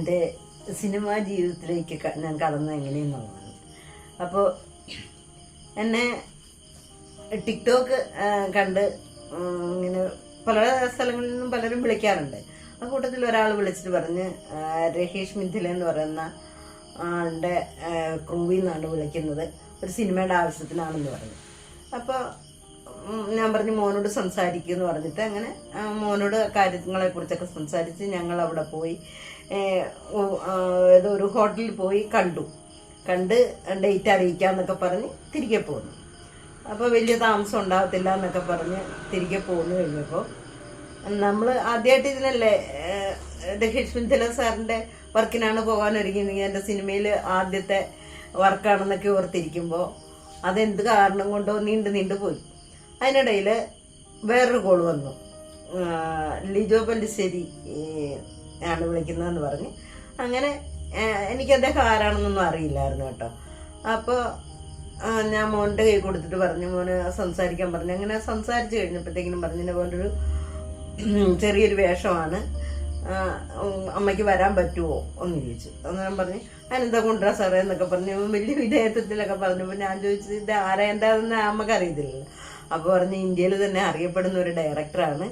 എന്റെ സിനിമാ ജീവിതത്തിലേക്ക് ഞാൻ കടന്നത് എങ്ങനെയെന്നുള്ളതാണ്. അപ്പോൾ എന്നെ ടിക്ടോക്ക് കണ്ട് ഇങ്ങനെ പല സ്ഥലങ്ങളിൽ നിന്നും പലരും വിളിക്കാറുണ്ട്. ആ കൂട്ടത്തിൽ ഒരാൾ വിളിച്ചിട്ട് പറഞ്ഞ് രഹേഷ് മിഥില എന്ന് പറയുന്ന ആളുടെ ക്രൂവിൽ നിന്നാണ് വിളിക്കുന്നത്. ഒരു സിനിമയുടെ ആവശ്യത്തിനാണെന്ന് പറഞ്ഞു. അപ്പോൾ ഞാൻ പറഞ്ഞു മോനോട് സംസാരിക്കും എന്ന് പറഞ്ഞിട്ട് അങ്ങനെ മോനോട് കാര്യങ്ങളെ കുറിച്ചൊക്കെ സംസാരിച്ച് ഞങ്ങൾ അവിടെ പോയി ഏതോ ഒരു ഹോട്ടലിൽ പോയി കണ്ടു. കണ്ട് ഡേറ്റ് അറിയിക്കാന്നൊക്കെ പറഞ്ഞ് തിരികെ പോന്നു. അപ്പോൾ വലിയ താമസം ഉണ്ടാകത്തില്ല എന്നൊക്കെ പറഞ്ഞ് തിരികെ പോന്നു കഴിഞ്ഞപ്പോൾ. നമ്മൾ ആദ്യമായിട്ട് ഇതിനല്ലേ സാറിന്റെ സാറിന്റെ വർക്കിനാണ് പോകാൻ ഒരുങ്ങിയത് എന്റെ സിനിമയിൽ ആദ്യത്തെ വർക്കാണെന്നൊക്കെ ഓർത്തിരിക്കുമ്പോൾ അതെന്ത് കാരണം കൊണ്ടോ നീണ്ടു നീണ്ടു പോയി. അതിനിടയിൽ വേറൊരു കോൾ വന്നു. ലിജോ പല്ലിശ്ശേരി ആണ് വിളിക്കുന്നതെന്ന് പറഞ്ഞ്. അങ്ങനെ എനിക്ക് അദ്ദേഹം ആരാണെന്നൊന്നും അറിയില്ലായിരുന്നു കേട്ടോ. അപ്പോൾ ഞാൻ മോന്റെ കൈ കൊടുത്തിട്ട് പറഞ്ഞു മോന് സംസാരിക്കാൻ പറഞ്ഞു. അങ്ങനെ സംസാരിച്ച് കഴിഞ്ഞപ്പോഴത്തേക്കിനും പറഞ്ഞതിനെ പോലൊരു ചെറിയൊരു വേഷമാണ്. അമ്മയ്ക്ക് വരാൻ പറ്റുമോ എന്ന് ചോദിച്ചു. അന്നേരം പറഞ്ഞു അതിനെന്താ കൊണ്ടുവരാ സാറേ? എന്നൊക്കെ പറഞ്ഞു. വലിയ വിധേയത്വത്തിലൊക്കെ പറഞ്ഞപ്പോൾ ഞാൻ ചോദിച്ചത് ഇത് ആരാ? എന്താണെന്ന് അമ്മയ്ക്ക് അറിയത്തില്ലല്ലോ അപ്പോൾ പറഞ്ഞ് ഇന്ത്യയിൽ തന്നെ അറിയപ്പെടുന്ന ഒരു ഡയറക്ടറാണ്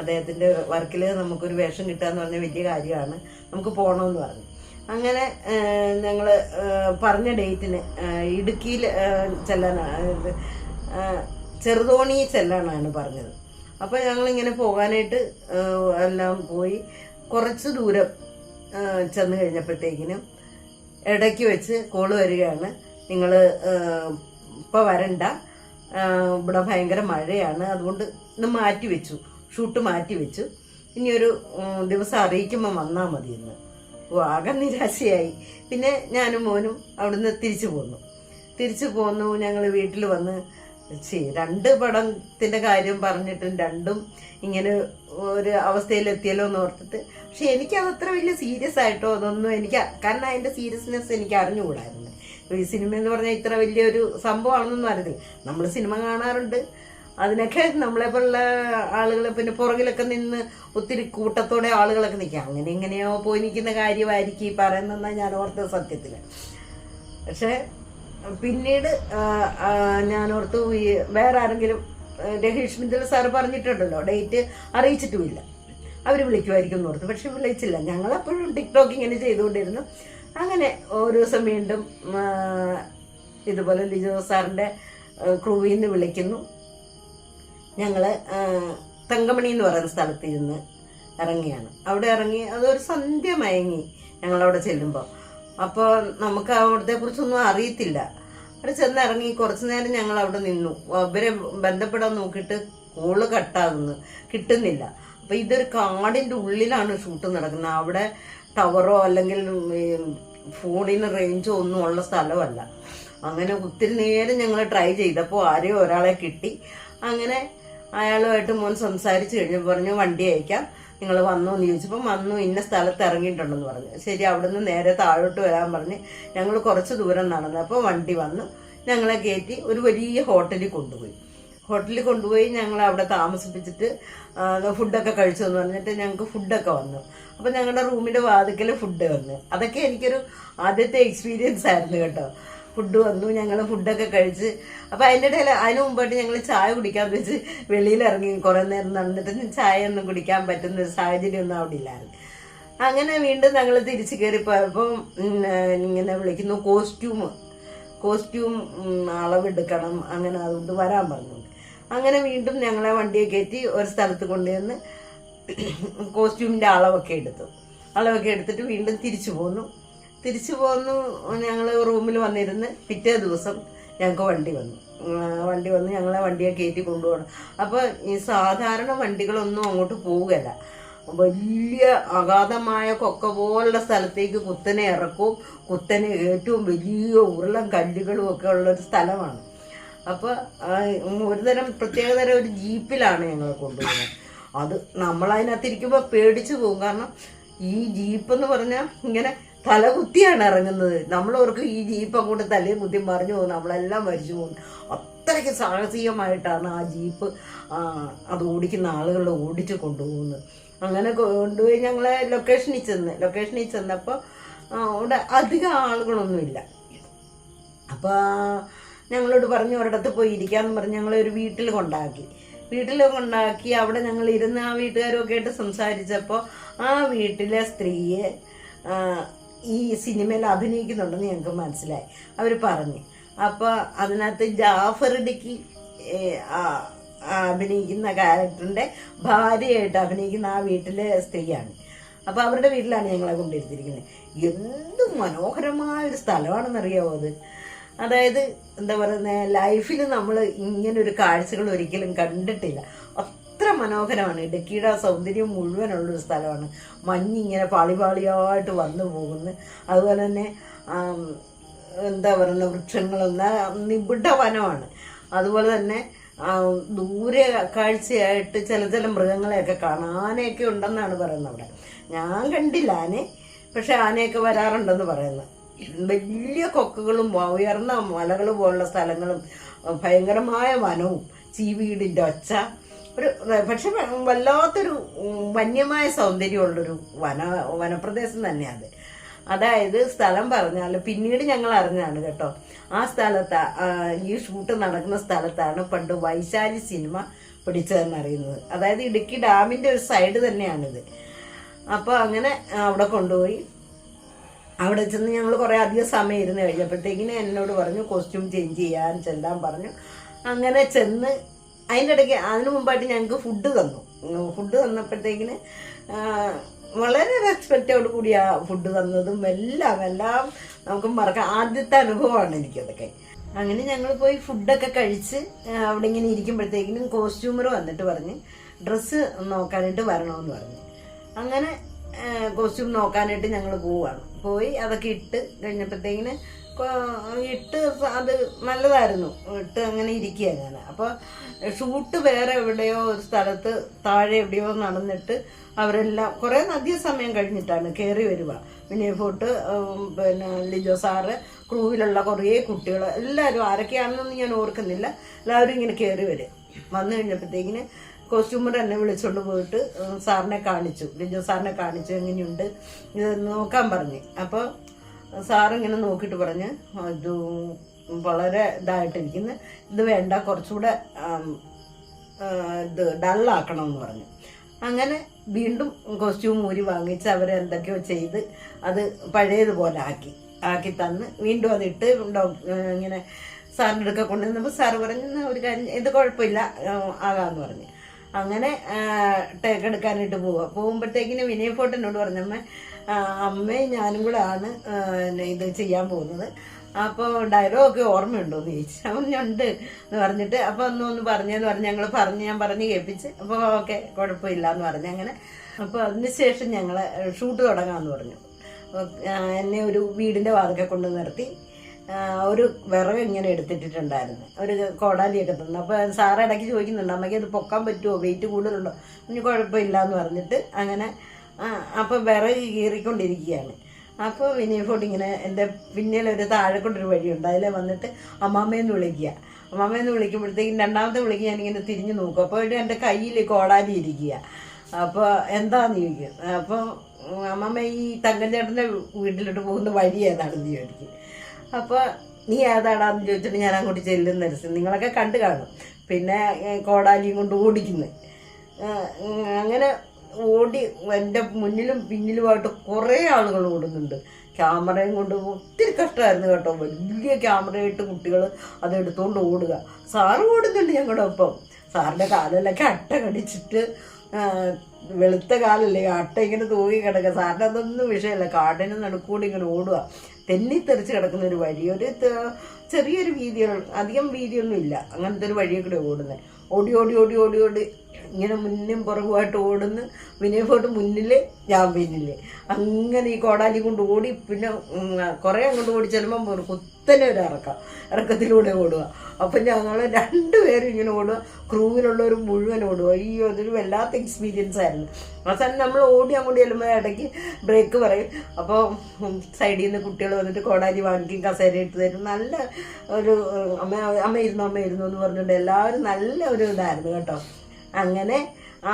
അദ്ദേഹത്തിന്റെ വർക്കിൽ നമുക്കൊരു വേഷം കിട്ടുക എന്ന് പറഞ്ഞ വലിയ കാര്യമാണ്. നമുക്ക് പോകണമെന്ന് പറഞ്ഞു. അങ്ങനെ ഞങ്ങൾ പറഞ്ഞ ഡേറ്റിന് ഇടുക്കിയിൽ ചെല്ലാനാണ് ചെറുതോണി ചെല്ലാനാണ് പറഞ്ഞത്. അപ്പോൾ ഞങ്ങളിങ്ങനെ പോകാനായിട്ട് എല്ലാം പോയി കുറച്ച് ദൂരം ചെന്ന് കഴിഞ്ഞപ്പോഴത്തേക്കിനും ഇടയ്ക്ക് വെച്ച് കോൾ വരികയാണ്. നിങ്ങൾ ഇപ്പോൾ വരണ്ട. ഇവിടെ ഭയങ്കര മഴയാണ്. അതുകൊണ്ട് ഇന്ന് മാറ്റി വെച്ചു. ഷൂട്ട് മാറ്റി വെച്ചു. ഇനി ഒരു ദിവസം അറിയിക്കുമ്പോൾ വന്നാൽ മതി എന്ന് ഓ ആകെ നിരാശയായി. പിന്നെ ഞാനും മോനും അവിടുന്ന് തിരിച്ചു പോന്നു. തിരിച്ചു പോന്നു. ഞങ്ങൾ വീട്ടിൽ വന്ന് രണ്ട് പടത്തിന്റെ കാര്യം പറഞ്ഞിട്ടും രണ്ടും ഇങ്ങനെ ഒരു അവസ്ഥയിലെത്തിയല്ലോ എന്ന് ഓർത്തിട്ട്. പക്ഷെ എനിക്കത് അത്ര വലിയ സീരിയസ് ആയിട്ടോ അതൊന്നും എനിക്ക് കാരണം അതിന്റെ സീരിയസ്നെസ് എനിക്ക് അറിഞ്ഞുകൂടായിരുന്നു. ഈ സിനിമ എന്ന് പറഞ്ഞാൽ ഇത്ര വലിയൊരു സംഭവമാണെന്നൊന്നും അറിയില്ല നമ്മൾ സിനിമ കാണാറുണ്ട്. അതിനൊക്കെ നമ്മളെ പോലുള്ള ആളുകളെ പിന്നെ പുറകിലൊക്കെ നിന്ന് ഒത്തിരി കൂട്ടത്തോടെ ആളുകളൊക്കെ നിൽക്കുക അങ്ങനെ എങ്ങനെയോ പോയി നിൽക്കുന്ന കാര്യമായിരിക്കും ഈ പറയുന്നതെന്നാണ് ഞാൻ ഓർത്ത സത്യത്തിൽ പക്ഷേ പിന്നീട് ഞാൻ ഓർത്തു ഈ വേറെ ആരെങ്കിലും രഹീഷ് മിന്ദൽ സാറ് പറഞ്ഞിട്ടുണ്ടല്ലോ ഡേറ്റ് അറിയിച്ചിട്ടുമില്ല. അവർ വിളിക്കുമായിരിക്കും എന്ന് ഓർത്തു. പക്ഷെ വിളിച്ചില്ല. ഞങ്ങളപ്പോഴും ടിക്ടോക്ക് ഇങ്ങനെ ചെയ്തുകൊണ്ടിരുന്നു. അങ്ങനെ ഒരു ദിവസം വീണ്ടും ഇതുപോലെ ലിജോ സാറിന്റെ ക്രൂവിൽ നിന്ന് വിളിക്കുന്നു. ഞങ്ങൾ തങ്കമണി എന്ന് പറയുന്ന സ്ഥലത്ത് ഇരുന്ന് ഇറങ്ങിയാണ്. അവിടെ ഇറങ്ങി അതൊരു സന്ധ്യ മയങ്ങി ഞങ്ങളവിടെ ചെല്ലുമ്പോൾ അപ്പോൾ നമുക്ക് അവിടത്തെ കുറിച്ചൊന്നും അറിയത്തില്ല. അവിടെ ചെന്ന് ഇറങ്ങി കുറച്ചു നേരം ഞങ്ങൾ അവിടെ നിന്നു. അവരെ ബന്ധപ്പെടാൻ നോക്കിയിട്ട് കോൾ കട്ടാകുന്നു കിട്ടുന്നില്ല. അപ്പോൾ ഇതൊരു കാടിന്റെ ഉള്ളിലാണ് ഷൂട്ട് നടക്കുന്നത്. അവിടെ ടവറോ അല്ലെങ്കിൽ ഫോണിന് റേഞ്ചോ ഒന്നും ഉള്ള സ്ഥലമല്ല. അങ്ങനെ ഒത്തിരി നേരം ഞങ്ങൾ ട്രൈ ചെയ്തപ്പോൾ ആരെയോ ഒരാളെ കിട്ടി. അങ്ങനെ അയാളുമായിട്ട് മോൻ സംസാരിച്ച് കഴിഞ്ഞപ്പോൾ പറഞ്ഞു വണ്ടി അയക്കാം. നിങ്ങൾ വന്നു എന്ന് ചോദിച്ചപ്പോൾ വന്നു ഇന്ന സ്ഥലത്ത് ഇറങ്ങിയിട്ടുണ്ടെന്ന് പറഞ്ഞു. ശരി അവിടുന്ന് നേരെ താഴോട്ട് വരാൻ പറഞ്ഞ് ഞങ്ങൾ കുറച്ച് ദൂരം നടന്നു. അപ്പോൾ വണ്ടി വന്നു. ഞങ്ങളെ കയറ്റി ഒരു വലിയ ഹോട്ടലിൽ കൊണ്ടുപോയി. ഹോട്ടലിൽ കൊണ്ടുപോയി ഞങ്ങൾ അവിടെ താമസിപ്പിച്ചിട്ട് ഫുഡൊക്കെ കഴിച്ചു എന്ന് പറഞ്ഞിട്ട് ഞങ്ങൾക്ക് ഫുഡൊക്കെ വന്നു. അപ്പം ഞങ്ങളുടെ റൂമിന്റെ വാതിക്കൽ ഫുഡ് വന്നു. അതൊക്കെ എനിക്കൊരു ആദ്യത്തെ എക്സ്പീരിയൻസ് ആയിരുന്നു കേട്ടോ. ഫുഡ് വന്നു ഞങ്ങൾ ഫുഡൊക്കെ കഴിച്ച്. അപ്പം അതിന്റെ ഇടയിൽ അതിന് മുമ്പായിട്ട് ഞങ്ങൾ ചായ കുടിക്കാൻ വെച്ച് വെളിയിൽ ഇറങ്ങി കുറേ നേരം നടന്നിട്ട് ചായ ഒന്നും കുടിക്കാൻ പറ്റുന്ന സാഹചര്യമൊന്നും അവിടെ ഇല്ലായിരുന്നു. അങ്ങനെ വീണ്ടും ഞങ്ങൾ തിരിച്ചു കയറിപ്പോയപ്പോൾ ഇങ്ങനെ വിളിക്കുന്നു കോസ്റ്റ്യൂം കോസ്റ്റ്യൂം അളവെടുക്കണം. അങ്ങനെ അതുകൊണ്ട് വരാൻ പറഞ്ഞു. അങ്ങനെ വീണ്ടും ഞങ്ങളെ വണ്ടിയെ കയറ്റി ഒരു സ്ഥലത്ത് കൊണ്ടുവന്ന് കോസ്റ്റ്യൂമിന്റെ അളവൊക്കെ എടുത്തു. അളവൊക്കെ എടുത്തിട്ട് വീണ്ടും തിരിച്ചു പോന്നു. തിരിച്ചു പോന്നു ഞങ്ങൾ റൂമിൽ വന്നിരുന്ന് പിറ്റേ ദിവസം ഞങ്ങൾക്ക് വണ്ടി വന്നു. വണ്ടി വന്ന് ഞങ്ങളെ വണ്ടിയെ കയറ്റി കൊണ്ടുപോകണം. അപ്പോൾ ഈ സാധാരണ വണ്ടികളൊന്നും അങ്ങോട്ട് പോവുകയല്ല. വലിയ അഗാധമായ കൊക്ക പോലുള്ള സ്ഥലത്തേക്ക് കുത്തനെ ഇറക്കും. കുത്തനെ ഏറ്റവും വലിയ ഉരുളം കല്ലുകളും ഒക്കെ ഉള്ളൊരു സ്ഥലമാണ്. അപ്പോൾ ഒരു തരം പ്രത്യേകതരം ഒരു ജീപ്പിലാണ് ഞങ്ങളെ കൊണ്ടുപോകുന്നത്. അത് നമ്മൾ അതിനകത്ത് ഇരിക്കുമ്പോൾ പേടിച്ചു പോകും. കാരണം ഈ ജീപ്പ് എന്ന് പറഞ്ഞാൽ ഇങ്ങനെ തലകുത്തിയാണ് ഇറങ്ങുന്നത്. നമ്മളവർക്ക് ഈ ജീപ്പ് അങ്ങോട്ട് തലയും കുത്തി മറിഞ്ഞു പോകും. നമ്മളെല്ലാം മരിച്ചു പോകും. അത്രയ്ക്ക് സാഹസികമായിട്ടാണ് ആ ജീപ്പ് അത് ഓടിക്കുന്ന ആളുകൾ ഓടിച്ചു കൊണ്ടുപോകുന്നത്. അങ്ങനെ കൊണ്ടുപോയി ഞങ്ങളെ ലൊക്കേഷനിൽ ചെന്ന് ലൊക്കേഷനിൽ ചെന്നപ്പോൾ അവിടെ അധികം ആളുകളൊന്നുമില്ല. അപ്പോൾ ഞങ്ങളോട് പറഞ്ഞു ഒരിടത്ത് പോയി ഇരിക്കാമെന്ന് പറഞ്ഞ് ഞങ്ങളെ ഒരു വീട്ടിൽ കൊണ്ടാക്കി. വീട്ടിൽ കൊണ്ടാക്കി അവിടെ ഞങ്ങൾ ഇരുന്ന് ആ വീട്ടുകാരൊക്കെ ആയിട്ട് സംസാരിച്ചപ്പോൾ ആ വീട്ടിലെ സ്ത്രീയെ ഈ സിനിമയിൽ അഭിനയിക്കുന്നുണ്ടെന്ന് ഞങ്ങൾക്ക് മനസ്സിലായി. അവർ പറഞ്ഞു. അപ്പോൾ അതിനകത്ത് ആ അഭിനയിക്കുന്ന ക്യാരക്ടറിന്റെ ഭാര്യയായിട്ട് അഭിനയിക്കുന്ന ആ വീട്ടിലെ സ്ത്രീയാണ്. അപ്പോൾ അവരുടെ വീട്ടിലാണ് ഞങ്ങളെ കൊണ്ടിരുത്തിയിരിക്കുന്നത് എന്ത് മനോഹരമായ ഒരു സ്ഥലമാണെന്നറിയാമോ അത്? അതായത് എന്താ പറയുന്നത് ലൈഫിൽ നമ്മൾ ഇങ്ങനെ ഒരു കാഴ്ചകൾ ഒരിക്കലും കണ്ടിട്ടില്ല. അത്ര മനോഹരമാണ്. ഇടുക്കിയുടെ സൗന്ദര്യം മുഴുവനുള്ളൊരു സ്ഥലമാണ്. മഞ്ഞിങ്ങനെ പാളിപാളിയായിട്ട് വന്നു പോകുന്നു. അതുപോലെ തന്നെ എന്താ പറയുന്നത് വൃക്ഷങ്ങളെന്ന നിബിഡ വനമാണ് അതുപോലെ തന്നെ ദൂരെ കാഴ്ചയായിട്ട് ചില ചില മൃഗങ്ങളെയൊക്കെ കാണാം ആനയൊക്കെ ഉണ്ടെന്നാണ് പറയുന്നത് അവിടെ. ഞാൻ കണ്ടില്ല ആനെ പക്ഷെ ആനയൊക്കെ വരാറുണ്ടെന്ന് പറയുന്നു. വലിയ കൊക്കുകളും ഉയർന്ന മലകൾ പോലുള്ള സ്ഥലങ്ങളും ഭയങ്കരമായ വനവും ചീവീടിന്റെ ഒച്ച ഒരു പക്ഷെ വല്ലാത്തൊരു വന്യമായ സൗന്ദര്യമുള്ളൊരു വന വനപ്രദേശം തന്നെയാണ് അതായത് സ്ഥലം പറഞ്ഞാൽ പിന്നീട് ഞങ്ങൾ അറിഞ്ഞാണ് കേട്ടോ. ആ സ്ഥലത്ത് ഈ ഷൂട്ട് നടക്കുന്ന സ്ഥലത്താണ് പണ്ട് വൈശാലി സിനിമ പിടിച്ചതെന്നറിയുന്നത് അതായത് ഇടുക്കി ഡാമിന്റെ ഒരു സൈഡ് തന്നെയാണിത്. അപ്പോൾ അങ്ങനെ അവിടെ കൊണ്ടുപോയി. അവിടെ ചെന്ന് ഞങ്ങൾ കുറേ അധികം സമയം ഇരുന്ന് കഴിഞ്ഞപ്പോഴത്തേക്കിന് എന്നോട് പറഞ്ഞു കോസ്റ്റ്യൂം ചേഞ്ച് ചെയ്യാൻ ചെല്ലാൻ പറഞ്ഞു. അങ്ങനെ ചെന്ന് അതിന്റെ ഇടയ്ക്ക് അതിനു മുമ്പായിട്ട് ഞങ്ങൾക്ക് ഫുഡ് തന്നു. ഫുഡ് തന്നപ്പോഴത്തേക്കിന് വളരെ റെസ്പെക്റ്റോട് കൂടി ആ ഫുഡ് തന്നതും എല്ലാം എല്ലാം നമുക്ക് മറക്കാം. ആദ്യത്തെ അനുഭവമാണ് എനിക്കതൊക്കെ. അങ്ങനെ ഞങ്ങൾ പോയി ഫുഡൊക്കെ കഴിച്ച് അവിടെ ഇങ്ങനെ ഇരിക്കുമ്പോഴത്തേക്കിനും കോസ്റ്റ്യൂമർ വന്നിട്ട് പറഞ്ഞ് ഡ്രസ്സ് നോക്കാനായിട്ട് വരണമെന്ന് പറഞ്ഞു. അങ്ങനെ കോസ്റ്റ്യൂം നോക്കാനായിട്ട് ഞങ്ങൾ പോവാണ്. പോയി അതൊക്കെ ഇട്ട് കഴിഞ്ഞപ്പോഴത്തേക്കിന് ഇട്ട് അത് നല്ലതായിരുന്നു. ഇട്ട് അങ്ങനെ ഇരിക്കുക ഞാൻ. അപ്പോൾ ഷൂട്ട് വേറെ എവിടെയോ ഒരു സ്ഥലത്ത് താഴെ എവിടെയോ നടന്നിട്ട് അവരെല്ലാം കുറേ അധിക സമയം കഴിഞ്ഞിട്ടാണ് കയറി വരിക. വിനയ് ഫോട്ട് പിന്നെ ലിജോ സാറ് ക്രൂവിലുള്ള കുറേ കുട്ടികൾ എല്ലാവരും ആരൊക്കെയാണെന്നൊന്നും ഞാൻ ഓർക്കുന്നില്ല. എല്ലാവരും ഇങ്ങനെ കയറി വരും. വന്നു കഴിഞ്ഞപ്പോഴത്തേക്കിന് കോസ്റ്റ്യൂമർ എന്നെ വിളിച്ചുകൊണ്ട് പോയിട്ട് സാറിനെ കാണിച്ചു. ലിജോ സാറിനെ കാണിച്ചു എങ്ങനെയുണ്ട് ഇത് നോക്കാൻ പറഞ്ഞു. അപ്പോൾ സാറിങ്ങനെ നോക്കിയിട്ട് പറഞ്ഞ് ഇത് വളരെ ഇതായിട്ടിരിക്കുന്നു ഇത് വേണ്ട കുറച്ചുകൂടെ ഇത് ഡള്ളാക്കണമെന്ന് പറഞ്ഞു. അങ്ങനെ വീണ്ടും കോസ്റ്റ്യൂം ഊരി വാങ്ങിച്ച് അവരെന്തൊക്കെയോ ചെയ്ത് അത് പഴയതുപോലെ ആക്കി ആക്കി തന്ന്. വീണ്ടും അതിട്ട് ഇങ്ങനെ സാറിന്റെ അടുക്ക കൊണ്ടുവന്നപ്പോൾ സാറ് പറഞ്ഞു ഒരു കാര്യം ഇത് കുഴപ്പമില്ല ആകാമെന്ന് പറഞ്ഞു. അങ്ങനെ ടേക്ക് എടുക്കാനായിട്ട് പോവുക പോകുമ്പോഴത്തേക്കിന് വിനയ ഫോട്ടനോട് പറഞ്ഞമ്മ അമ്മയും ഞാനും കൂടെ ആണ് ഇത് ചെയ്യാൻ പോകുന്നത്. അപ്പോൾ ഡയലോഗൊക്കെ ഓർമ്മയുണ്ടോ എന്ന് ചോദിച്ചു അവൻ ഉണ്ട് എന്ന് പറഞ്ഞിട്ട് അപ്പോൾ ഒന്ന് ഒന്ന് പറഞ്ഞെന്ന് പറഞ്ഞ് ഞങ്ങൾ പറഞ്ഞ് ഞാൻ പറഞ്ഞ് കേൾപ്പിച്ച്. അപ്പോൾ ഓക്കെ കുഴപ്പമില്ല എന്ന് പറഞ്ഞ് അങ്ങനെ. അപ്പോൾ അതിന് ശേഷം ഞങ്ങൾ ഷൂട്ട് തുടങ്ങാമെന്ന് പറഞ്ഞു. എന്നെ ഒരു വീടിന്റെ വാതിക്കെ കൊണ്ട് നിർത്തി. ഒരു വിറക് ഇങ്ങനെ എടുത്തിട്ടിട്ടുണ്ടായിരുന്നു. ഒരു കോടാലിയൊക്കെ തന്നു. അപ്പോൾ സാറ് ഇടയ്ക്ക് ചോദിക്കുന്നുണ്ട് അമ്മയ്ക്ക് അത് പൊക്കാൻ പറ്റുമോ വെയിറ്റ് കൂടുതലുണ്ടോ? ഇനി കുഴപ്പമില്ല എന്ന് പറഞ്ഞിട്ട് അങ്ങനെ അപ്പോൾ വിറക് കീറിക്കൊണ്ടിരിക്കുകയാണ്. അപ്പോൾ വിനീഫോട്ട് ഇങ്ങനെ എന്റെ പിന്നിൽ ഒരു കൊണ്ടൊരു വഴിയുണ്ട്. അതിലെ വന്നിട്ട് അമ്മാമ്മയെന്ന് വിളിക്കുക. അമ്മാമ്മയെന്ന് വിളിക്കുമ്പോഴത്തേക്കും രണ്ടാമത്തെ വിളിക്ക് ഞാനിങ്ങനെ തിരിഞ്ഞു നോക്കും. അപ്പോൾ എന്റെ കയ്യിൽ കോടാലി ഇരിക്കുക. അപ്പോൾ എന്താന്ന് ചോദിക്കും? അപ്പോൾ അമ്മമ്മ ഈ തങ്കഞ്ചേട്ടന്റെ വീട്ടിലോട്ട് പോകുന്ന വഴി ഏതാണെന്ന് ചോദിക്കും. അപ്പോൾ നീ ഏതാടാന്ന് ചോദിച്ചിട്ട് ഞാൻ അങ്ങോട്ട് ചെല്ലുന്ന നരസിംഹം. നിങ്ങളൊക്കെ കണ്ടു കാണും. പിന്നെ കോടാലിയും കൊണ്ട് ഓടിക്കുന്നു. അങ്ങനെ ഓടി എന്റെ മുന്നിലും പിന്നിലുമായിട്ട് കുറേ ആളുകൾ ഓടുന്നുണ്ട്. ക്യാമറയും കൊണ്ട് ഒത്തിരി കഷ്ടമായിരുന്നു കേട്ടോ. വലിയ ക്യാമറയായിട്ട് കുട്ടികൾ അതെടുത്തുകൊണ്ട് ഓടുക. സാറ് ഓടുന്നുണ്ട് ഞങ്ങളുടെ ഒപ്പം സാറിന്റെ കാലിലൊക്കെ അട്ട കടിച്ചിട്ട് വെളുത്ത കാലല്ലേ അട്ട ഇങ്ങനെ തൂങ്ങി കിടക്കുക. സാറിന് അതൊന്നും വിഷയമല്ല. കാടിന് നടുക്കൂടി ഇങ്ങനെ ഓടുക. തെന്നിത്തെറിച്ച് കിടക്കുന്ന ഒരു വഴി. ഒരു ചെറിയൊരു വീതികൾ അധികം വീതിയൊന്നും ഇല്ല അങ്ങനത്തെ ഒരു വഴിയൊക്കെ ഓടുന്നത് ഓടി ഓടി ഓടി ഓടി ഓടി. ഇങ്ങനെ മുന്നും പുറകുമായിട്ട് ഓടുന്നു. വിനയ് ഫോർട്ട് മുന്നിൽ ഞാൻ പിന്നിൽ അങ്ങനെ ഈ കോടാലി കൊണ്ട് ഓടി പിന്നെ കുറെ അങ്ങോട്ട് ഓടി ചെല്ലുമ്പോൾ കുത്തനെ ഒരു ഇറക്കം. ഇറക്കത്തിലൂടെ ഓടുക. അപ്പം ഞങ്ങൾ രണ്ടുപേരും ഇങ്ങനെ ഓടുക. ക്രൂവിലുള്ളവർ മുഴുവൻ ഓടുക. അയ്യോ അതൊരു വല്ലാത്ത എക്സ്പീരിയൻസ് ആയിരുന്നു. അവസാനം നമ്മൾ ഓടി അങ്ങോട്ട് ചെല്ലുമ്പോൾ ഇടയ്ക്ക് ബ്രേക്ക് പറയും. അപ്പോൾ സൈഡിൽ നിന്ന് കുട്ടികൾ വന്നിട്ട് കോടാലി വാങ്ങിക്കും കസേര ഇട്ട് തരും. നല്ല ഒരു അമ്മ അമ്മ ഇരുന്നു അമ്മ ഇരുന്നു എന്ന് പറഞ്ഞിട്ടുണ്ട് എല്ലാവരും നല്ല ഒരു ഇതായിരുന്നു കേട്ടോ. അങ്ങനെ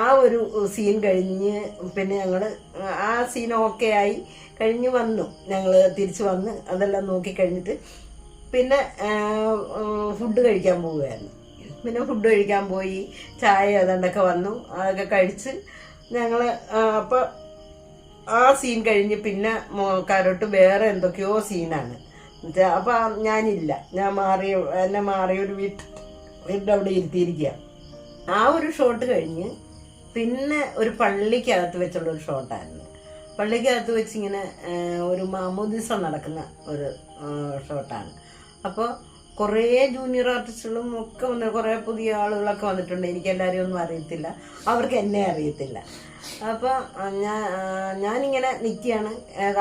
ആ ഒരു സീൻ കഴിഞ്ഞ് പിന്നെ ഞങ്ങൾ ആ സീൻ ഓക്കെ ആയി കഴിഞ്ഞ് വന്നു. ഞങ്ങൾ തിരിച്ചു വന്ന് അതെല്ലാം നോക്കി കഴിഞ്ഞിട്ട് പിന്നെ ഫുഡ് കഴിക്കാൻ പോവുകയായിരുന്നു. പിന്നെ ഫുഡ് കഴിക്കാൻ പോയി ചായ അതുകൊണ്ടൊക്കെ വന്നു അതൊക്കെ കഴിച്ച് ഞങ്ങൾ അപ്പോൾ ആ സീൻ കഴിഞ്ഞ് പിന്നെ കാരോട്ട് വേറെ എന്തൊക്കെയോ സീനാണ് അപ്പോൾ അപ്പം ഞാനില്ല. ഞാൻ മാറിയ എന്നെ മാറിയ ഒരു വീട്ടിൽ വീട്ടിന്റെ അവിടെ ഇരുത്തിയിരിക്കുക ആ ഒരു ഷോട്ട് കഴിഞ്ഞ് പിന്നെ ഒരു പള്ളിക്കകത്ത് വെച്ചുള്ള ഒരു ഷോട്ടായിരുന്നു പള്ളിക്കകത്ത് വെച്ച് ഇങ്ങനെ ഒരു മാമോദിസ നടക്കുന്ന ഒരു ഷോട്ടാണ് അപ്പോൾ കുറേ ജൂനിയർ ആർട്ടിസ്റ്റുകളും ഒക്കെ വന്ന് കുറേ പുതിയ ആളുകളൊക്കെ വന്നിട്ടുണ്ട്. എനിക്ക് എല്ലാവരെയും ഒന്നും അറിയത്തില്ല. അവർക്ക് എന്നെ അറിയത്തില്ല. അപ്പോൾ ഞാൻ ഞാനിങ്ങനെ നിൽക്കുകയാണ്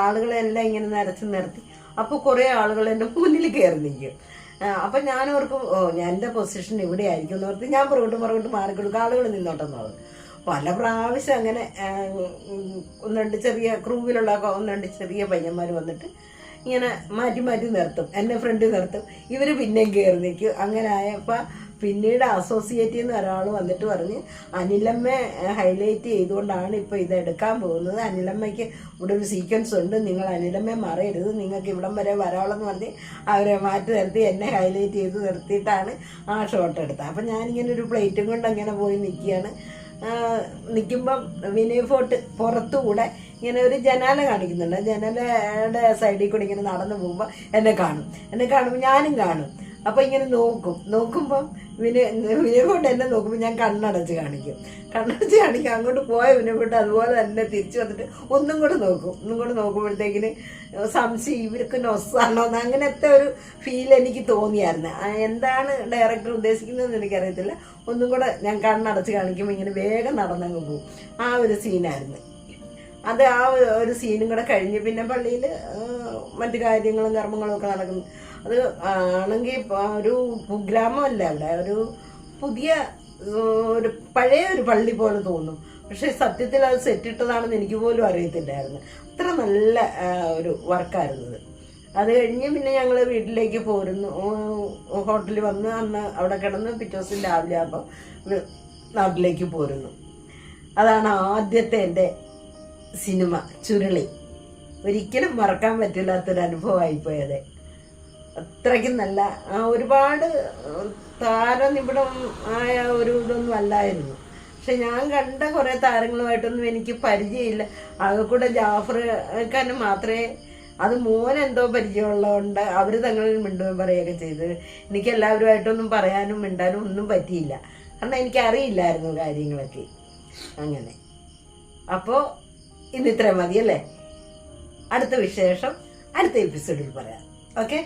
ആളുകളെല്ലാം ഇങ്ങനെ നിരച്ച് നിർത്തി അപ്പോൾ കുറേ ആളുകൾ എന്റെ മുന്നിൽ കയറി നിൽക്കും അപ്പം ഞാൻ ഓർക്കും ഓ എന്റെ പൊസിഷൻ ഇവിടെ ആയിരിക്കും എന്ന് ഓർത്ത് ഞാൻ പുറകോട്ട് പുറകോട്ട് മാറിക്കൊടുക്കും. ആളുകൾ നിന്നോട്ടെന്ന് പറഞ്ഞു. പല പ്രാവശ്യം അങ്ങനെ ഒന്ന് രണ്ട് ചെറിയ ക്രൂവിലുള്ള ഒന്ന് രണ്ട് ചെറിയ പയ്യന്മാർ വന്നിട്ട് ഇങ്ങനെ മാറ്റി മാറ്റി നിർത്തും. എന്നെ ഫ്രണ്ട് നിർത്തും. ഇവർ പിന്നെയും കയറി നിൽക്കും. അങ്ങനെ ആയപ്പോൾ പിന്നീട് അസോസിയേറ്റിൽ നിന്ന് ഒരാൾ വന്നിട്ട് പറഞ്ഞ് അനിലമ്മ ഹൈലൈറ്റ് ചെയ്തുകൊണ്ടാണ് ഇപ്പോൾ ഇത് എടുക്കാൻ പോകുന്നത്. അനിലമ്മയ്ക്ക് ഇവിടെ ഒരു സീക്വൻസ് ഉണ്ട്. നിങ്ങൾ അനിലമ്മ മറയരുത്. നിങ്ങൾക്ക് ഇവിടം വരെ വരാളെന്ന് പറഞ്ഞ് അവരെ മാറ്റി നിർത്തി എന്നെ ഹൈലൈറ്റ് ചെയ്ത് നിർത്തിയിട്ടാണ് ആ ഷോട്ട് എടുത്തത്. അപ്പം ഞാനിങ്ങനെ ഒരു പ്ലേറ്റും കൊണ്ട് അങ്ങനെ പോയി നിൽക്കുകയാണ്. നിൽക്കുമ്പം വിനയ് ഫോർട്ട് പുറത്തുകൂടെ ഇങ്ങനെ ഒരു ജനാല കാണിക്കുന്നുണ്ട്. ജനാലയുടെ സൈഡിൽ കൂടി ഇങ്ങനെ നടന്നു പോകുമ്പോൾ എന്നെ കാണും. എന്നെ കാണുമ്പോൾ ഞാനും കാണും. അപ്പം ഇങ്ങനെ നോക്കും. നോക്കുമ്പം വിനയ വിനയ് കൊണ്ട് എന്നെ നോക്കുമ്പോൾ ഞാൻ കണ്ണടച്ച് കാണിക്കും. കണ്ണടച്ച് കാണിക്കും. അങ്ങോട്ട് പോയ വിനയ് കൊണ്ട് അതുപോലെ തന്നെ തിരിച്ചു വന്നിട്ട് ഒന്നും കൂടെ നോക്കും. ഒന്നും കൂടെ നോക്കുമ്പോഴത്തേക്കിന് സംശയം ഇവർക്ക് നൊസ്സാണോ എന്ന് അങ്ങനത്തെ ഒരു ഫീൽ എനിക്ക് തോന്നിയായിരുന്നു. എന്താണ് ഡയറക്ടർ ഉദ്ദേശിക്കുന്നതെന്ന് എനിക്കറിയത്തില്ല. ഒന്നും കൂടെ ഞാൻ കണ്ണടച്ച് കാണിക്കുമ്പോൾ ഇങ്ങനെ വേഗം നടന്നങ്ങ് പോകും ആ ഒരു സീനായിരുന്നു അത് ആ ഒരു സീനും കൂടെ കഴിഞ്ഞ് പിന്നെ പള്ളിയിൽ മറ്റു കാര്യങ്ങളും കർമ്മങ്ങളും ഒക്കെ നടക്കുന്നു. അത് ആണെങ്കിൽ ഒരു കുഗ്രാമമല്ല അവിടെ ഒരു പുതിയ ഒരു പഴയ ഒരു പള്ളി പോലെ തോന്നും. പക്ഷേ സത്യത്തിൽ അത് സെറ്റിട്ടതാണെന്ന് എനിക്ക് പോലും അറിയത്തില്ലായിരുന്നു. അത്ര നല്ല ഒരു വർക്കായിരുന്നു അത്. കഴിഞ്ഞ് പിന്നെ ഞങ്ങൾ വീട്ടിലേക്ക് പോരുന്നു. ഹോട്ടലിൽ വന്ന് അന്ന് അവിടെ കിടന്ന് പിറ്റേ ദിവസം രാവിലെ ആകുമ്പോൾ നാട്ടിലേക്ക് പോരുന്നു. അതാണ് ആദ്യത്തെ എന്റെ സിനിമ ചുരുളി. ഒരിക്കലും മറക്കാൻ പറ്റില്ലാത്തൊരു അനുഭവമായിപ്പോയത് അത്രയ്ക്കും നല്ല ഒരുപാട് താരനിബിഡം ആയ ഒരു ഇതൊന്നും അല്ലായിരുന്നു. പക്ഷെ ഞാൻ കണ്ട കുറേ താരങ്ങളുമായിട്ടൊന്നും എനിക്ക് പരിചയമില്ല. ആകെ കൂടെ ജാഫർ മാത്രമേ അത് മോൻ എന്തോ പരിചയമുള്ളതുകൊണ്ട് അവർ തങ്ങളിൽ മിണ്ടുകയും പറയുകയൊക്കെ ചെയ്ത്. എനിക്ക് എല്ലാവരുമായിട്ടൊന്നും പറയാനും മിണ്ടാനും ഒന്നും പറ്റിയില്ല. കാരണം എനിക്കറിയില്ലായിരുന്നു കാര്യങ്ങളൊക്കെ. അങ്ങനെ. അപ്പോൾ ഇന്ന് ഇത്രയും മതി അല്ലേ? അടുത്ത വിശേഷം അടുത്ത എപ്പിസോഡിൽ പറയാം. ഓക്കെ?